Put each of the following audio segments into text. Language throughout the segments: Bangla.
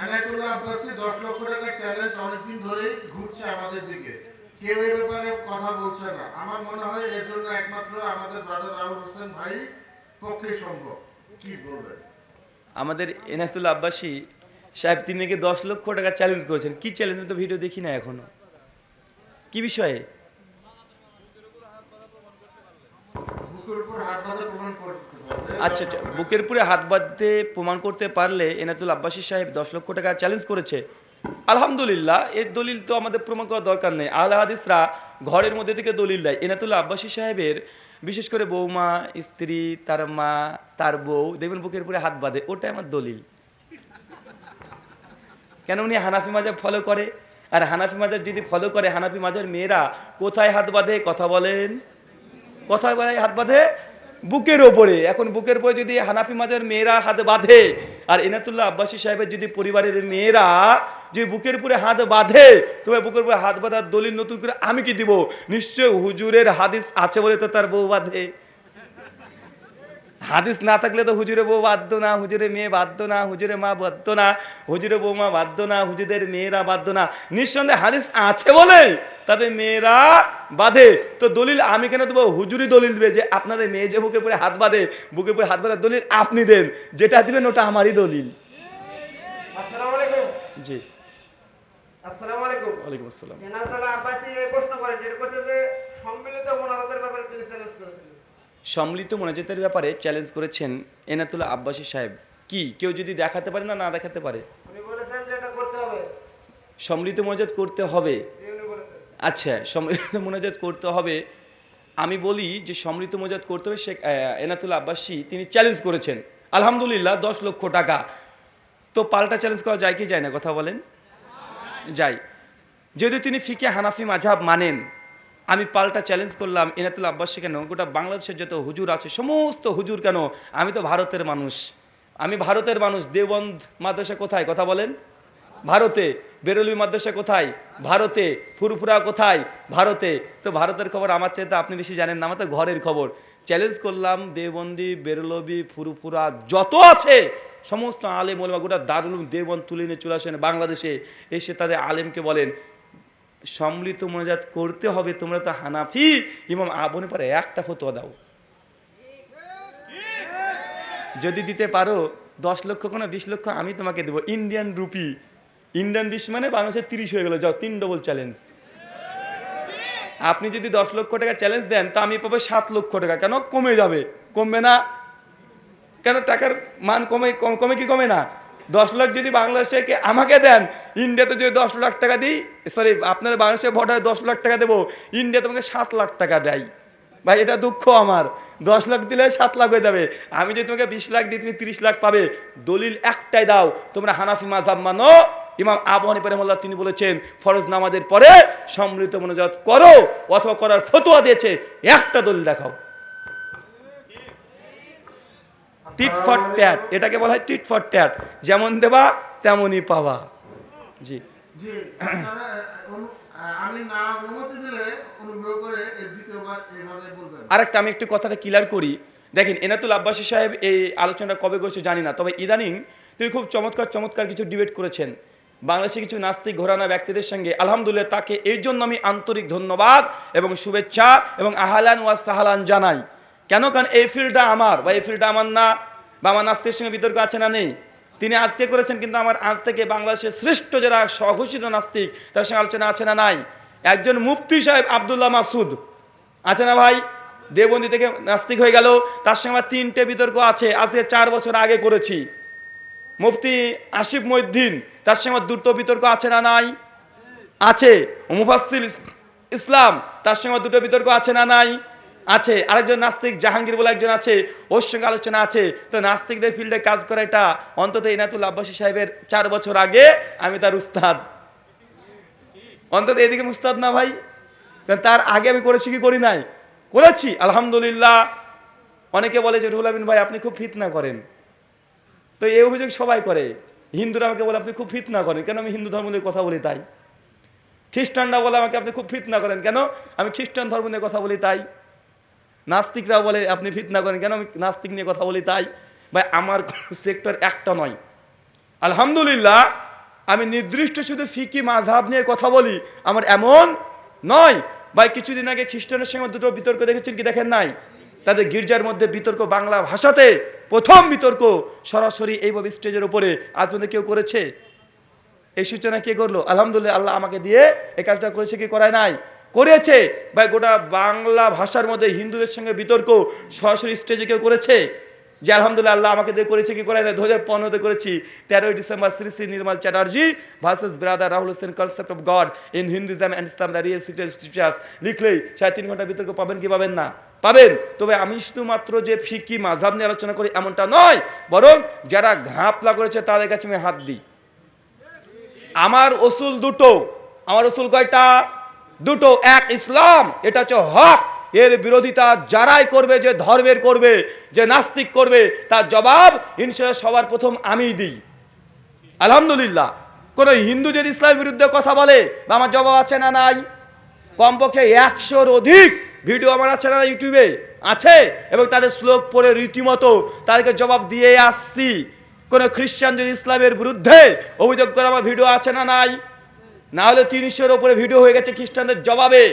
আনায়তুল্লাহ আব্বাসী দশ লক্ষ টাকার চ্যালেঞ্জ অনেকদিন ধরেই ঘুরছে আমাদের দিকে। কেউ ব্যাপারে কথা বলছে না। আমার মনে হয় এর জন্য একমাত্র আমাদের ব্রাদার রাহুল হোসেন ভাই পক্ষে সম্ভব। কি বলবেন? আমাদের এনায়তুল্লাহ আব্বাসী সাহেব তিনি নাকি দশ লক্ষ টাকা চ্যালেঞ্জ করেছেন। কি চ্যালেঞ্জ তো ভিডিও দেখি না এখনও। কি বিষয়ে? বুকের উপর হাত বাঁধা প্রমাণ করতে আচ্ছা আচ্ছা। বুকের পুরে হাত বাঁধতে প্রমাণ করতে পারলে এনাতুল আব্বাসী সাহেব দশ লক্ষ টাকা চ্যালেঞ্জ করেছে। আলহামদুলিল্লাহ, এর দলিল তো আমাদের প্রমাণ করার দরকার নেই। আল হাদিসরা ঘরের মধ্যে থেকে দলিল দেয়। এনাতুল্লাহ আব্বাসী সাহেবের বিশেষ করে বৌমা, স্ত্রী, তার মা, তার বউ, দেখবেন বুকের পুরে হাত বাঁধে। ওটাই আমার দলিল। কেন উনি হানাফি মাজার ফলো করে? আর হানাফি মাজার যদি ফলো করে, হানাফি মাজার মেয়েরা কোথায় হাত বাঁধে? কথা বলেন। কোথায় বলে হাত বাঁধে? বুকের ওপরে, এখন বুকের উপরে যদি হানাফি মাজার মেয়েরা হাত বাঁধে, আর এনাতুল্লাহ আব্বাসী সাহেবের যদি পরিবারের মেয়েরা যদি বুকের উপরে হাত বাঁধে, তবে বুকের উপরে হাত বাঁধার দলিল নতুন করে আমি কি দিব? নিশ্চয় হুজুরের হাদিস আছে বলে তো তার বউ বাঁধে। হাদিস না থাকলে তো হুজুরে বউ বাধ্য না হুজুরে মেয়ে বাধ্য না হুজুরে মা বাধ্য না হুজুরে বৌমা বাধ্য না হুজুরের মেয়েরা বাধ্য না। নিঃসন্দেহে হাদিস আছে বলে তাদের মেয়েরা বাঁধে। তো দলিল আমি কেন দেবো? হুজুরি দলিল দেবে যে আপনাদের মেয়ে যে বুকে পরে হাত বাঁধে বুকে পরে হাত বাঁধার দলিল আপনি দেন। যেটা দিবেন ওটা আমারই দলিল। আসসালামু আলাইকুম। জি। আসসালামু আলাইকুম। ওয়ালাইকুম আসসালাম। প্রশ্ন করেন সম্মিলিত মোনাজাতের ব্যাপারে সম্মিলিত মোনাজাতের ব্যাপারে চ্যালেঞ্জ করেছেন এনাতুল্লাহ আব্বাসী সাহেব। কি? কেউ যদি দেখাতে পারে না না দেখাতে পারে? সম্মিলিত মোনাজাত করতে হবে? আচ্ছা সম্মিলিত মোনাজাত করতে হবে। আমি বলি যে সম্মিলিত মোনাজাত করতে হবে শেখ আহ, এনাতুল আব্বাসী তিনি চ্যালেঞ্জ করেছেন। আলহামদুলিল্লাহ দশ লক্ষ টাকা। তো পাল্টা চ্যালেঞ্জ করা যায় কি যায় না? কথা বলেন। যাই যেহেতু তিনি ফিকে হানাফি মাঝাব মানেন। আমি পাল্টা চ্যালেঞ্জ করলাম, এনাতুল আব্বাসী কেন? গোটা বাংলাদেশের যত হুজুর আছে, সমস্ত হুজুর কেন? আমি তো ভারতের মানুষ। আমি ভারতের মানুষ। দেওবন্দ মাদ্রাসা কোথায়? কথা বলেন। ভারতে। বেরলভি মাদ্রাসা কোথায়? ভারতে। ফুরফুরা কোথায়? ভারতে। তো ভারতের খবর আমার চাইতে আপনি বেশি জানেন না, আমার তো ঘরের খবর। চ্যালেঞ্জ করলাম, দেওবন্দি, বেরলভি, ফুরফুরা, যত আছে, সমস্ত আলেম ওলেমা গোটা দারুল দেওবন্দ তুলে নিয়ে চলে আসেন বাংলাদেশে। এসে তাদের আলেমকে বলেন সম্মিলিত মোনাজাত করতে হবে, তোমরা তো হানাফি। ইমাম আবনে পারে একটা ফতোয়া দাও। যদি দিতে পারো, দশ লক্ষ কোনো বিশ লক্ষ আমি তোমাকে দেবো। ইন্ডিয়ান রুপি ইন্ডিয়ান বিশ মানে বাংলাদেশের তিরিশ হয়ে গেল। যাও, তিন ডবল চ্যালেঞ্জ আপনি যদি দশ লক্ষ টাকা চ্যালেঞ্জ দেন, তা আমি পাবো সাত লক্ষ টাকা। কেন? কমে যাবে। কমবে না। কেন? টাকার মান কমে কমে কি কমে না? দশ লাখ যদি বাংলাদেশে আমাকে দেন, ইন্ডিয়াতে যদি দশ লাখ টাকা দিই সরি আপনার বাংলাদেশের ভোটারে দশ লাখ টাকা দেবো ইন্ডিয়া তোমাকে সাত লাখ টাকা দেয়। ভাই, এটা দুঃখ আমার। দশ লাখ দিলে সাত লাখ হয়ে যাবে। আমি যদি তোমাকে বিশ লাখ দিই, তুমি তিরিশ লাখ পাবে। দলিল একটাই দাও, তোমরা হানাফি মাজাব মানো। ইমাম আবু হানিফা তিনি বলেছেন, ফরজ নামাজের পরে সম্মিলিত মনোজাত করো, অথবা করার ফতোয়া দিয়েছে, একটা দলিল দেখাও। টিট ফর ট্যাট এটাকে বলা হয় টিট ফর ট্যাট যেমন দেবা তেমনই পাওয়া জি। আরেকটা আমি একটু কথাটা ক্লিয়ার করি। দেখেন এনাতুল আব্বাসী সাহেব এই আলোচনাটা কবে করেছে জানি না তবে ইদানিং তিনি খুব চমৎকার চমৎকার কিছু ডিবেট করেছেন। বাংলাদেশে কিছু নাস্তিক ঘোরানা ব্যক্তিদের সঙ্গে। আলহামদুলিল্লাহ তাকে এই জন্য আমি আন্তরিক ধন্যবাদ এবং শুভেচ্ছা এবং আহালান ওয়া সাহালান জানাই। কেন? কারণ এই ফিল্ডটা আমার বা এই ফিল্ডটা আমার না। বা আমার নাস্তিকের সঙ্গে বিতর্ক আছে না নেই? তিনি আজকে করেছেন কিন্তু আমার আজ থেকে বাংলাদেশের শ্রেষ্ঠ যারা স্বঘোষিত নাস্তিক, তার সঙ্গে আলোচনা আছে না নাই? একজন মুফতি সাহেব আবদুল্লাহ মাসুদ। আছে না ভাই? দেবন্দি থেকে নাস্তিক হয়ে গেল। তার সঙ্গে আমার তিনটে বিতর্ক আছে। আজকে চার বছর আগে করেছি। মুফতি আসিফ মহিদ্দিন তার সঙ্গে দুটো বিতর্ক আছে না নাই? আছে। মুফাসিল ইসলাম, তার সঙ্গে দুটো বিতর্ক আছে না নাই? আছে, আরেকজন নাস্তিক, জাহাঙ্গীর বলে একজন আছে, ওর সঙ্গে আলোচনা আছে। তো নাস্তিকদের ফিল্ডে কাজ করা এটা অন্তত ইনাতুল আব্বাসী সাহেবের চার বছর আগে আমি তার উস্তাদ। অন্তত এদিকে মুস্তাদ না ভাই? তার আগে আমি করেছি কি করি নাই? করেছি, আলহামদুলিল্লাহ। অনেকে বলে যে রুহুল আমিন ভাই, আপনি খুব ফিতনা করেন। তো এই অভিযোগ সবাই করে। হিন্দুরা আমাকে বলে, আপনি খুব ফিতনা করেন। কেন আমি হিন্দু ধর্ম নিয়ে কথা বলি তাই? খ্রিস্টানরা বলে আমাকে, আপনি খুব ফিতনা করেন। কেন? আমি খ্রিস্টান ধর্ম নিয়ে কথা বলি তাই। নাস্তিকরা বলে, আপনি ফিতনা করেন কেন? আমি নাস্তিক নিয়ে কথা বলি তাই। ভাই, আমার সেক্টর একটা নয়। আলহামদুলিল্লাহ, আমি নির্দিষ্ট শুধু ফিকি মাঝহাব নিয়ে কথা বলি, আমার এমন নয়। ভাই, কিছুদিন আগে খ্রিস্টানের সঙ্গে দুটো বিতর্ক দেখেছেন কি দেখেন নাই? তাদের গির্জার মধ্যে বিতর্ক বাংলা ভাষাতে, প্রথম বিতর্ক সরাসরি এইভাবে স্টেজের উপরে। আজ পর্যন্ত কেউ করেছে? এই সূচনা কে করল? আলহামদুলিল্লাহ, আল্লাহ আমাকে দিয়ে এই কাজটা করেছে কি করায় নাই? করেছে। ভাই, গোটা বাংলা ভাষার মধ্যে হিন্দুদের সঙ্গে বিতর্ক সরাসরি স্টেজে কেউ করেছে? যে আলহামদুলিল্লাহ আল্লাহ আমাকে দিয়ে করেছে, কি করায় না দু হাজার পনেরোতে করেছি। তেরোই December Shri Shri Nirmal Chatterjee versus brother Rahul Hossain concept of God in Hinduism and Islam the real secret scriptures লিখলেই সাড়ে তিন ঘণ্টা বিতর্ক পাবেন কি পাবেন না? পাবেন। তবে আমি শুধুমাত্র যে ফিকি মাঝাব নিয়ে আলোচনা করি এমনটা নয়, বরং যারা ঘাপলা করেছে তাদের কাছে আমি হাত দিই। আমার ওসুল দুটো। আমার ওসুল কয়টা? দুটো, এক ইসলাম, এটা হচ্ছে হক। এর বিরোধিতা যারাই করবে, যে ধর্মের করবে, যে নাস্তিক করবে, তার জবাব ইনশাল্লাহ সবার প্রথম আমিই দিই। আলহামদুলিল্লাহ। কোনো হিন্দু যদি ইসলামের বিরুদ্ধে কথা বলে, বা আমার জবাব আছে না নাই? কমপক্ষে একশোর অধিক ভিডিও আমার আছে না ইউটিউবে? আছে। এবং তাদের শ্লোক পড়ে রীতিমতো তাদেরকে জবাব দিয়ে আসছি। কোনো খ্রিস্টান যদি ইসলামের বিরুদ্ধে অভিযোগ করে আমার ভিডিও আছে না নাই? না হলে তিনশোর ওপরে ভিডিও হয়ে গেছে খ্রিস্টানদের জবাবে।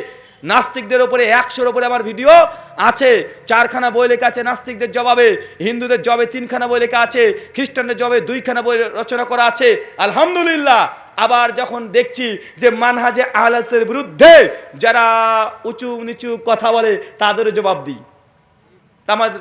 নাস্তিকদের ওপরে একশোর ওপরে আমার ভিডিও আছে। চারখানা বই লেখা আছে নাস্তিকদের জবাবে, হিন্দুদের জবে তিনখানা বই লেখা আছে, খ্রিস্টানদের জবে দুইখানা বই রচনা করা আছে। আলহামদুলিল্লাহ, আবার যখন দেখছি যে মানহাজে আহলাসের বিরুদ্ধে যারা উঁচু নিচু কথা বলে, তাদেরও জবাব দিই। আমার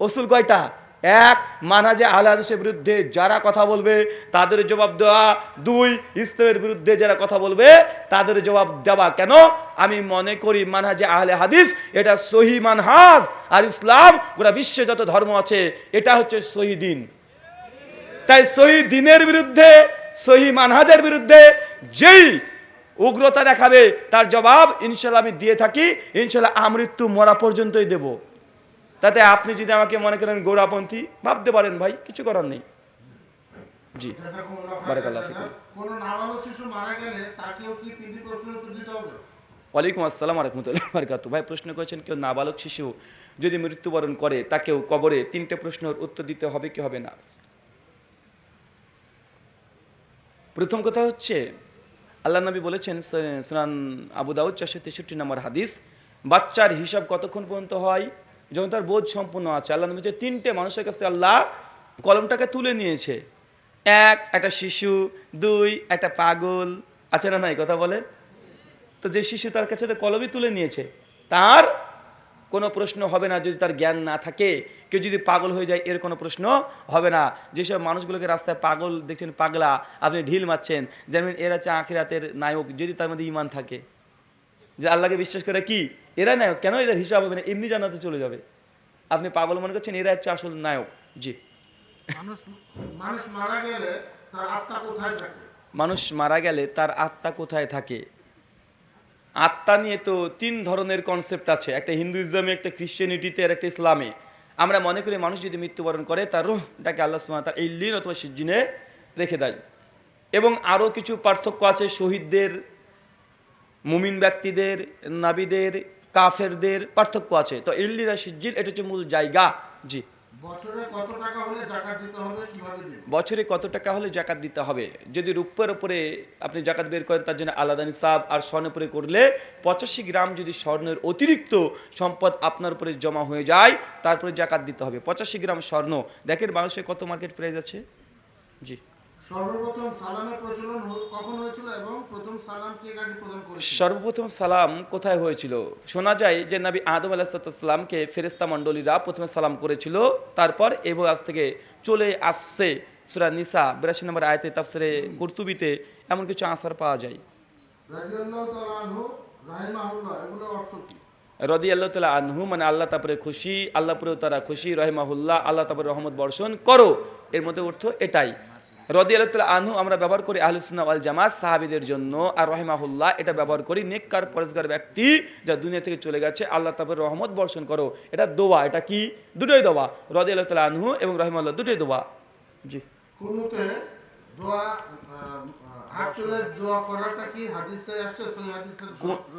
ওসুল কয়টা? এক মানাজে আহলাদেশের বিরুদ্ধে যারা কথা বলবে, তাদের জবাব দেওয়া। দুই, ইসলামের বিরুদ্ধে যারা কথা বলবে, তাদের জবাব দেওয়া কেন? আমি মনে করি মানহাজে আহলে হাদিস, এটা সহি মানহাজ আর ইসলাম, গোটা বিশ্বে যত ধর্ম আছে, এটা হচ্ছে সহি দিন। তাই সহি দিনের বিরুদ্ধে, সহি মানহাজের বিরুদ্ধে যেই উগ্রতা দেখাবে, তার জবাব ইনশাল্লাহ আমি দিয়ে থাকি। ইনশাল্লাহ আমৃত্যু মরা পর্যন্তই দেব। তাতে আপনি যদি আমাকে মনে করেন গৌরাপন্থী ভাবতে পারেন ভাই কিছু করার নেই। জি। বারাকাল্লাহ। কোনো নাবালক শিশু মারা গেলে তাকেও কি তিনটি প্রশ্নের উত্তর দিতে হবে? ওয়ালাইকুম আসসালাম রহমতুল্লাহ বারকাত ভাই প্রশ্ন করেছেন কেউ নাবালক শিশু যদি মৃত্যুবরণ করে তাকেও কবরে তিনটে প্রশ্নের উত্তর দিতে হবে কি হবে না? প্রথম কথা হচ্ছে আল্লাহ নবী বলেছেন সুনান আবু দাউদ চারশো তেষট্টি নম্বর হাদিস বাচ্চার হিসাব কতক্ষণ পর্যন্ত হয়? যখন তার বোধ সম্পূর্ণ আছে, আল্লাহ নবী তিনটে মানুষের কাছে আল্লাহ কলমটাকে তুলে নিয়েছে। এক, একটা শিশু, দুই, একটা পাগল। আছে না নাই কথা বলেন? তো যে শিশু তার কাছে কলমই তুলে নিয়েছে, তার কোনো প্রশ্ন হবে না যদি তার জ্ঞান না থাকে। কেউ যদি পাগল হয়ে যায়, এর কোনো প্রশ্ন হবে না। যেসব মানুষগুলোকে রাস্তায় পাগল দেখছেন, পাগলা, আপনি ঢিল মারছেন, যেমন এরা হচ্ছে আখিরাতের নায়ক, যদি তার মধ্যে ইমান থাকে। যে আল্লাহকে বিশ্বাস করে কি? এরা নায়ক কেন এদের হিসাব হবে না? এমনি জানাতে চলে যাবে। আপনি পাগল মনে করছেন এরা হচ্ছে আসল নায়ক। জি। মানুষ মারা গেলে তার আত্মা কোথায় থাকে? মানুষ মারা গেলে তার আত্মা কোথায় থাকে? আত্মা নিয়ে তো তিন ধরনের কনসেপ্ট আছে। একটা হিন্দুইজমে একটা খ্রিশ্চানিটিতে আর একটা ইসলামে। আমরা মনে করি মানুষ যদি মৃত্যুবরণ করে তার রুহটাকে আল্লাহ ওয়া এই লিন অথবা সিজ্জিনে রেখে দেয়। এবং আরও কিছু পার্থক্য আছে শহীদদের মুমিন ব্যক্তিদের নাবিদের কাফেরদের পার্থক্য আছে। তো ইল্লিরা সিজ্জিল এটা হচ্ছে মূল জায়গা। জি। বছরে কত টাকা হলে জাকাত দিতে হবে কীভাবে বছরে কত টাকা হলে জাকাত দিতে হবে? যদি রূপের উপরে আপনি জাকাত বের করেন তার জন্য আলাদা নিসাব আর স্বর্ণের উপরে করলে পঁচাশি গ্রাম যদি স্বর্ণের অতিরিক্ত সম্পদ আপনার উপরে জমা হয়ে যায় তারপরে জাকাত দিতে হবে। পঁচাশি গ্রাম স্বর্ণ। দেখেন বাংলাদেশে কত মার্কেট প্রাইস আছে? জি। সর্বপ্রথম সালামের প্রচলন কখন হয়েছিল এবং প্রথম সালাম কে কাকে প্রদান করেছিল? সর্বপ্রথম সালাম কোথায় হয়েছিল? শোনা যায় যে নবী আদম আলাহিসাল্লামকে ফেরেস্তা মণ্ডলীরা প্রথমে সালাম করেছিল তারপর এবং আজ থেকে চলে আসছে সুরা নিসা বিরাশি নম্বর আয়তে তাফসিরে কুর্তুবিতে এমন কিছু আসার পাওয়া যায়। রদি আল্লাহ তালা আনহু মানে আল্লাহ তারপরে খুশি আল্লাহ পরেও তারা খুশি রহিমাহুল্লাহ আল্লাহ তারপরে রহমত বর্ষণ করো। এর মধ্যে অর্থ এটাই। রদি আল্লাহ আনহু আমরা ব্যবহার করি আহলুসুন্না ওয়াল জামাত সাহাবিদের জন্য। আর রহিমাহুল্লাহ এটা ব্যবহার করি নেককার পরেজগার ব্যক্তি যা দুনিয়া থেকে চলে গেছে। আল্লাহ তারপরে রহমত বর্ষণ করো। এটা দোয়া এটা কি? দুটোই দোয়া। রদি আল্লাহ তালা আনহু এবং রহিমাল্লাহ দুটোই দোয়া। জি। কুনুতে দোয়া দোয়া করাটা কি হাদিসে আসছে? সহি হাদিসের কু-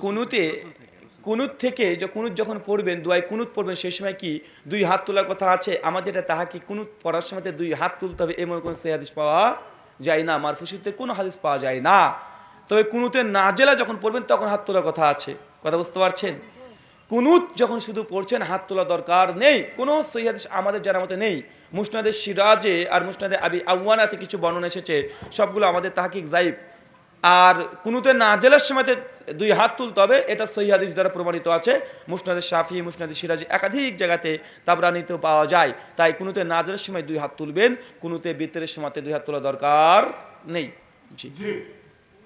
কুনুতে কুনুত থেকে যে কুনুত যখন পড়বেন দুয়াই কুনুত পড়বেন সেই সময় কি দুই হাত তোলার কথা আছে? আমার যেটা, তাহা কি কুনুত পড়ার সময় দুই হাত তুলতে হবে? এমন কোনো সে হাদিস পাওয়া যায় না। আমার ফুসিতে কোনো হাদিস পাওয়া যায় না। তবে কুনুতের নাজেলা যখন পড়বেন, তখন হাত তোলার কথা আছে। কথা বুঝতে পারছেন? কুনুত যখন শুধু পড়ছেন, হাত তোলা দরকার নেই। কোনো সহিহাদিস আমাদের জানার মতে নেই। মুসনাদের সিরাজে আর মুসনাদে আবি আউয়ানাতে কিছু বর্ণনা এসেছে। সবগুলো আমাদের তাহাকিক জাইব আর কুনুতে না জেলার সময়তে দুই হাত তুলতে হবে, এটা সৈহাদিস দ্বারা প্রমাণিত আছে। মুসনাদের শাফি, মুসনাদি সিরাজি একাধিক জায়গাতে তাবরানিতেও পাওয়া যায়। তাই কুনুতে না জেলার সময় দুই হাত তুলবেন, কুনুতে বিতরের সময়তে দুই হাত তোলা দরকার নেই। জি।